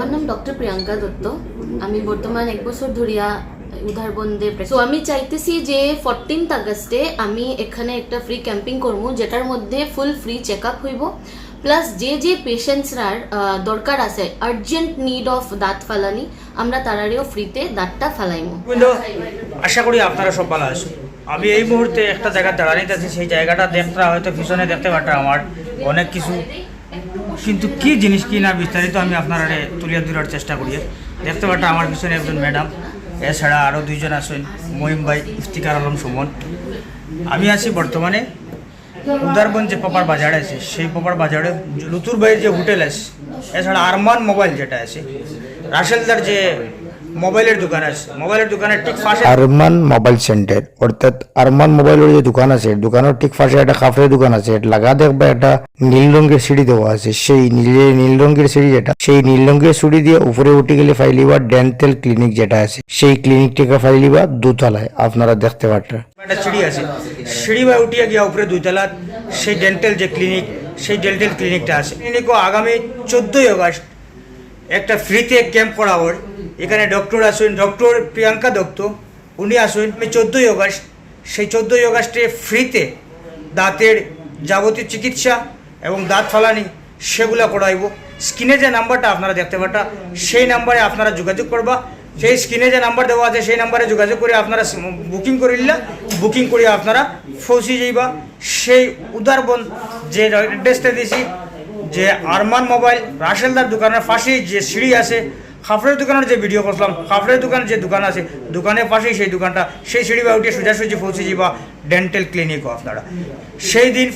আমার নাম ডক্টর প্রিয়াঙ্কা দত্ত। আমি বর্তমান এক বছর ধরিয়া উদারবন্দে সো আমি চাইতেছি যে ফোরটিন্থ আগস্টে আমি এখানে একটা ফ্রি ক্যাম্পিং করব, যেটার মধ্যে ফুল ফ্রি চেক আপ হইব। প্লাস যে যে পেশেন্টসরার দরকার আছে আর্জেন্ট নিড অফ দাঁত ফালানি, আমরা তারারেও ফ্রিতে দাঁতটা ফালাইমু। আশা করি আপনারা সব ভালো আছেন। আমি এই মুহূর্তে একটা জায়গা দাঁড়ানিতে সেই জায়গাটা দেখতে হয়তো পিছনে দেখতে পারতাম, আমার অনেক কিছু কিন্তু কি জিনিস কি না বিস্তারিত আমি আপনারা তুলিয়া ধরার চেষ্টা করি। দেখতে পারতাম আমার পিছনে একজন ম্যাডাম, এছাড়া আরও দুইজন আছেন, মহিম ভাই, ইফতিকার আলম, সুমন। আমি আছি বর্তমানে উদারবন যে পাপার বাজার আছে, সেই পপার বাজারে লুতুর ভাইয়ের যে হোটেল আছে, এছাড়া আরমান মোবাইল যেটা আছে রাশেলদার যে মোবাইলের দোকান আছে। মোবাইলের দোকানের ঠিক পাশে আরমান মোবাইল সেন্টার। অর্থাৎ আরমান মোবাইলের যে দোকান আছে দোকানের ঠিক পাশে একটা কাপড়ের দোকান আছে। লাগা দেখবা একটা নীল রঙের সিঁড়ি দেওয়া আছে। সেই নীলে নীল রঙের সিঁড়ি যেটা সেই নীল রঙের সিঁড়ি দিয়ে উপরে উঠে গেলে ফাইলিবা ডেন্টাল ক্লিনিক যেটা আছে। সেই ক্লিনিক থেকে ফাইলিবা দোতলায়। আপনারা দেখতে পারবেন একটা সিঁড়ি আছে। সিঁড়ি বা উঠিয়া গিয়া উপরে দুইতলা সেই ডেন্টাল যে ক্লিনিক সেই ডেন্টাল ক্লিনিকটা আছে। ক্লিনিকও আগামী চোদ্দোই আগস্ট একটা ফ্রিতে ক্যাম্প করা হয় এখানে ডক্টর আসুন, ডক্টর প্রিয়াঙ্কা দত্ত, উনি আসুন, আমি চোদ্দোই আগস্ট সেই চোদ্দোই আগস্টে ফ্রিতে দাঁতের যাবতীয় চিকিৎসা এবং দাঁত ফালানি সেগুলো করাইব। স্ক্রিনে যে নাম্বারটা আপনারা দেখতে পারটা, সেই নাম্বারে আপনারা যোগাযোগ করবা। সেই স্ক্রিনে যে নাম্বার দেওয়া আছে, সেই নাম্বারে যোগাযোগ করে আপনারা বুকিং করিলা বুকিং করে আপনারা পৌঁছে যাইবা। সেই উদারবন যে অ্যাড্রেসটা দিয়েছি, যে আরমান মোবাইল রাশেলদার দোকানের পাশেই যে সিঁড়ি আছে খাফরের দোকানের যে ভিডিও করলাম খাফরের দোকান যে দোকান আছে, দোকানের পাশেই সেই দোকানটা। সেই সিঁড়ি বা উঠে সোজাসুজি পৌঁছে যাবা ডেন্টাল ক্লিনিকও আপনারা। সেই দিন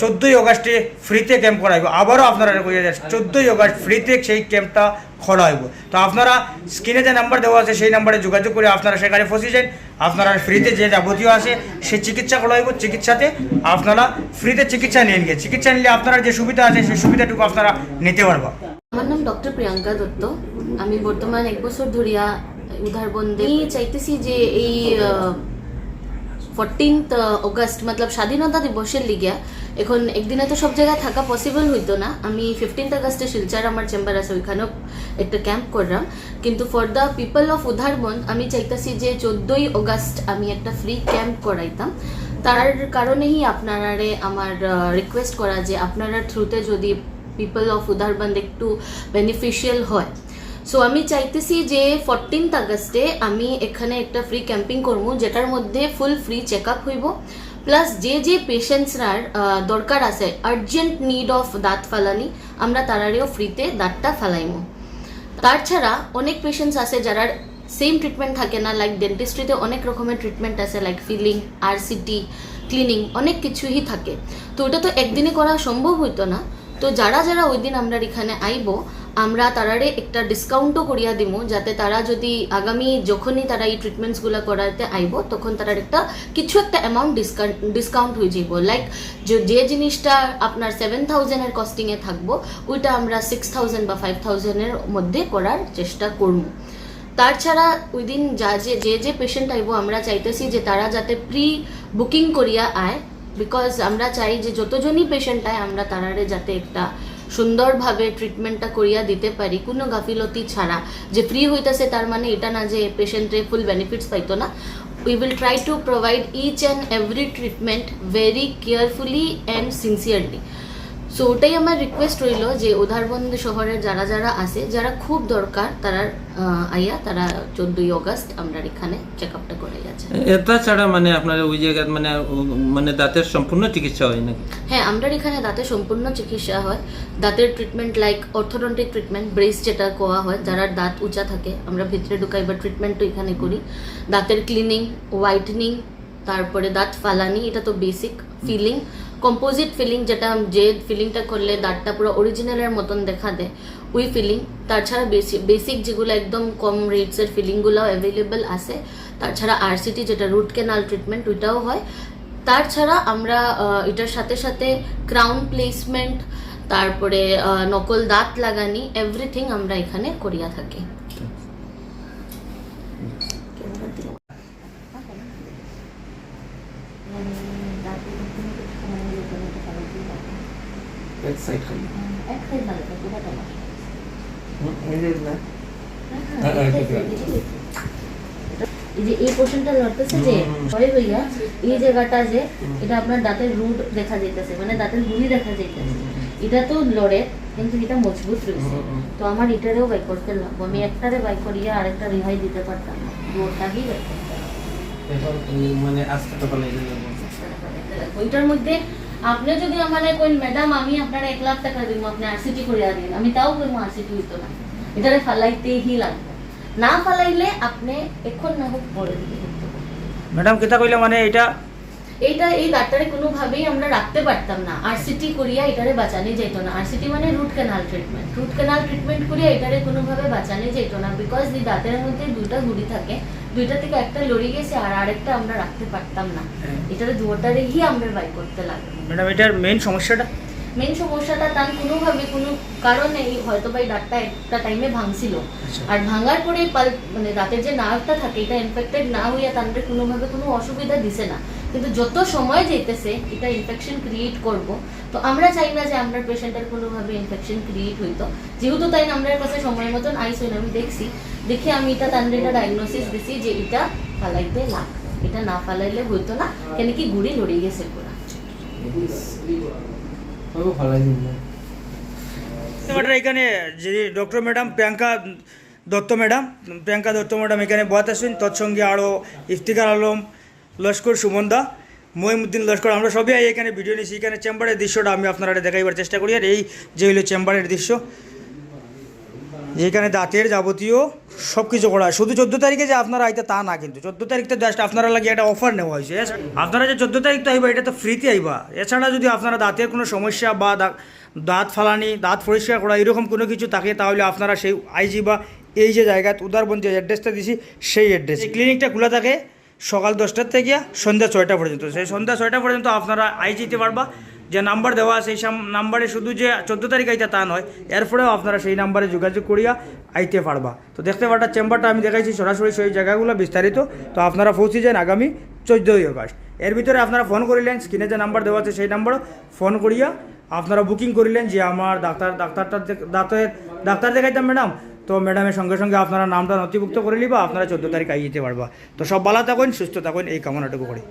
চোদ্দোই অগাস্টে ফ্রিতে ক্যাম্প করাইব। আবারও আপনারা কইয়া যাচ্ছে। চোদ্দোই অগাস্ট ফ্রিতে সেই ক্যাম্পটা করাইব। তো আপনারা স্ক্রিনে যে নাম্বার দেওয়া আছে, সেই নাম্বারে যোগাযোগ করে আপনারা সেখানে পৌঁছে যান। আপনারা ফ্রিতে যে যাবতীয় আছে সেই চিকিৎসা করাইব। চিকিৎসাতে আপনারা ফ্রিতে চিকিৎসা নিয়ে গিয়ে চিকিৎসা নিলে আপনারা যে সুবিধা আছে, সেই সুবিধাটুকু আপনারা নিতে পারবা। আমার নাম ডক্টর প্রিয়াঙ্কা দত্ত। আমি বর্তমান এক বছর ধরিয়া উদারবন্দে আমি চাইতেছি যে এই ফোরটিন্থ অগস্ট মতলব স্বাধীনতা দিবসের লিগিয়া এখন একদিনে তো সব জায়গায় থাকা পসিবল হইতো না। আমি ফিফটিন্থ আগস্টে শিলচার আমার চেম্বার আছে, ওইখানেও একটা ক্যাম্প করলাম। কিন্তু for the people of Udarbon, আমি চাইতেছি যে চোদ্দোই অগস্ট আমি একটা ফ্রি ক্যাম্প করাইতাম। তার কারণেই আপনারারে আমার রিকোয়েস্ট করা যে আপনারা থ্রুতে যদি পিপল অফ উদারবন্দ একটু বেনিফিশিয়াল হয় সো আমি চাইতেছি যে ফোরটিন্থ আগস্টে আমি এখানে একটা ফ্রি ক্যাম্পিং করব, যেটার মধ্যে ফুল ফ্রি চেক আপ হইব প্লাস যে যে পেশেন্টসরার দরকার আছে আর্জেন্ট নিড অফ দাঁত ফালানি, আমরা তারারেও ফ্রিতে দাঁতটা ফালাইমু তার ছাড়া অনেক পেশেন্টস আছে যারা সেম ট্রিটমেন্ট থাকে না লাইক ডেন্টিস্ট্রিতে অনেক রকমের ট্রিটমেন্ট আছে লাইক ফিলিং আরসিটি ক্লিনিং অনেক কিছুই থাকে। তো ওটা তো একদিনে করা সম্ভব হইতো না। তো যারা যারা ওই দিন আমরা এখানে আইব আমরা তারারে একটা ডিসকাউন্টও করিয়া দিব যাতে তারা যদি আগামী যখনই তারা এই ট্রিটমেন্টসগুলো করাতে আইব, তখন তারার একটা কিছু একটা অ্যামাউন্ট ডিসকাউন্ট ডিসকাউন্ট হয়ে যাব লাইক যে জিনিসটা আপনার সেভেন থাউজেন্ডের কস্টিংয়ে থাকব, ওইটা আমরা সিক্স থাউজেন্ড বা ফাইভ থাউজেন্ডের মধ্যে করার চেষ্টা করব তার ছাড়া ওই দিন যা যে যে যে পেশেন্ট আইব, আমরা চাইতেছি যে তারা যাতে প্রি বুকিং করিয়া আয় বিকজ আমরা চাই যে যতজনই পেশেন্ট আয়, আমরা তারারে যাতে একটা সুন্দরভাবে ট্রিটমেন্টটা করিয়া দিতে পারি, কোনো গাফিলতি ছাড়া। যে ফ্রি হইতেছে তার মানে এটা না যে পেশেন্টে ফুল বেনিফিটস পাইতো না। We will try to provide each and every treatment very carefully and sincerely so ওটাই আমার রিকোয়েস্ট রইল যে উধারবন্দ শহরের যারা যারা আছে যারা খুব দরকার তারা আইয়া তারা চোদ্দই অগস্ট আমরা এখানে চেক আপটা করে যাচ্ছে এটা ছাড়া মানে আপনার ওই জায়গায় মানে মানে দাঁতের সম্পূর্ণ চিকিৎসা হয় নাকি? হ্যাঁ আমরা এখানে দাঁতের সম্পূর্ণ চিকিৎসা হয়। দাঁতের treatment like orthodontic treatment brace যেটা কোয়া হয় যারা দাঁত উঁচা থাকে আমরা ভিতরে ঢুকাই বা ট্রিটমেন্টও এখানে করি। দাঁতের ক্লিনিং হোয়াইটনিং তারপরে দাঁত ফালানি এটা তো বেসিক ফিলিং কম্পোজিট ফিলিং যেটা যে ফিলিংটা করলে দাঁতটা পুরো অরিজিনালের মতন দেখা দেয়, ওই ফিলিং তাছাড়া বেসিক বেসিক যেগুলো একদম কম রেটসের ফিলিংগুলো অ্যাভেলেবেল আছে তাছাড়া আরসিটি যেটা রুট কেনাল ট্রিটমেন্ট ওইটাও হয়। তার ছাড়া আমরা এটার সাথে সাথে ক্রাউন প্লেসমেন্ট তারপরে নকল দাঁত লাগানি এভরিথিং আমরা এখানে করিয়া থাকি। এক সাইড খালি এই যে এই পোর্শনটা লড়তেছে যে হয় হইয়া এই জায়গাটা যে এটা আপনার দাঁতের রুট দেখা যাইতেছে মানে দাঁতের গুড়ি দেখা যাইতেছে। এটা তো লড়ে কিন্তু এটা মজবুত রয়েছে। তো আমার এটারেও বাই করতে লাগবো। আমি একটারে বাই করিয়া আরেকটা রেহাই দিতে পারতাম না। দুটাকেই বাই করতে মানে আস্তে তো ওইটার মধ্যে আপনি যদি আমার কইন ম্যাডাম আমি আপনার এক লাখ টাকা দিব আপনি আরসিটি করিয়া দিন আমি তাও কইম আরসিটি হইতো না এটারে ফালাইতেই লাগবে না ফালাইলে আপনি এখন না হোক করতে পারবেন। ম্যাডাম কেতা কইলে মানে এটা এইটা এই ডাক্তারে কোনোভাবেই আমরা রাখতে পারতাম না। আরসিটি করিয়া এটারে বাঁচানো যেত না। আরসিটি মানে root canal treatment root canal treatment করিয়া এটারে কোনোভাবে বাঁচানো যেত না বিকজ এই দাঁতের মধ্যে দুইটা গুড়ি থাকে। দুইটা থেকে একটা লড়ে গেছে আর আরেকটা আমরা রাখতে পারতাম না। এটারে দুটারেই আমরা বাই করতে লাগবে ম্যাডাম এটার মেইন সমস্যাটা? মেন সমস্যাটা তার কোনোভাবে কোনো কারণে হয়তো বা এই দাঁতটা একটা টাইমে ভাঙছিল। আর ভাঙার পরে মানে দাঁতের যে নার্ভটা থাকে এটা ইনফেক্টেড না হইয়া তাদের কোনোভাবে কোনো অসুবিধা দিছে না। কিন্তু যত সময় যেতেছে এটা ইনফেকশন ক্রিয়েট করব। তো আমরা চাই না যে আমরা পেশেন্টের কোনোভাবে ইনফেকশন ক্রিয়েট হইতো। যেহেতু তাই না আমরা কাছে সময় মতন আইসইন আমি দেখছি। দেখে আমি এটা তাদের এটা ডায়াগনোসিস দিছি যে এটা ফালাইতে লাগবে এটা না ফালাইলে হইতো না কেন কি গুড়ি লড়ে গেছে পুরা। এখানে যে doctor madam Priyanka Dutta madam Priyanka Dutta madam এখানে বয়াত আছেন তৎসঙ্গে আরও ইফতিকার আলম লস্কর সুমনদা মহিমুদ্দিন লস্কর। আমরা সবাই এখানে ভিডিও নিয়েছি। এখানে চেম্বারের দৃশ্যটা আমি আপনারা দেখাইবার চেষ্টা করি। আর এই যে হলো চেম্বারের দৃশ্য যেখানে দাঁতের যাবতীয় সব কিছু করা শুধু চোদ্দ তারিখে যে আপনারা আইতে তা না কিন্তু। চোদ্দ তারিখটা জাস্ট আপনারা লাগে একটা অফার নেওয়া হয়েছে। আপনারা যে চোদ্দ তারিখ তো আইবা, এটা তো ফ্রিতে আইবা। এছাড়া যদি আপনারা দাঁতের কোনো সমস্যা বা দাঁত ফালানি, দাঁত পরিষ্কার করা, এরকম কোনো কিছু থাকে, তাহলে আপনারা সেই আইজি বা এই যে জায়গায় উদারবন যে অ্যাড্রেসটা দিছি, সেই অ্যাড্রেস ক্লিনিকটা খোলা থাকে। সকাল দশটার থেকে সন্ধ্যা ছয়টা পর্যন্ত। সেই সন্ধ্যা ছয়টা পর্যন্ত আপনারা আই যেতে পারবা। যে নাম্বার দেওয়া সেই নাম্বারে শুধু যে চোদ্দ তারিখ আইতে তা নয়, এরপরেও আপনারা সেই নাম্বারে যোগাযোগ করিয়া আইতে পারবা। তো দেখতে পারটা, চেম্বারটা আমি দেখাইছি সরাসরি সেই জায়গাগুলো বিস্তারিত। তো আপনারা পৌঁছে যান আগামী চোদ্দোই আগস্ট। এর ভিতরে আপনারা ফোন করিলেন স্ক্রিনে যে নাম্বার দেওয়া আছে সেই নাম্বারও ফোন করিয়া আপনারা বুকিং করিলেন যে আমার ডাক্তার ডাক্তারটা দাঁতের ডাক্তার দেখাইতাম ম্যাডাম তো ম্যাডামের সঙ্গে সঙ্গে আপনারা নামটা নথিভুক্ত করে নিবা, আপনারা চোদ্দ তারিখ আই যেতে পারবা। তো সব ভালো থাকুন, সুস্থ থাকুন, এই কামনাটুকু করি।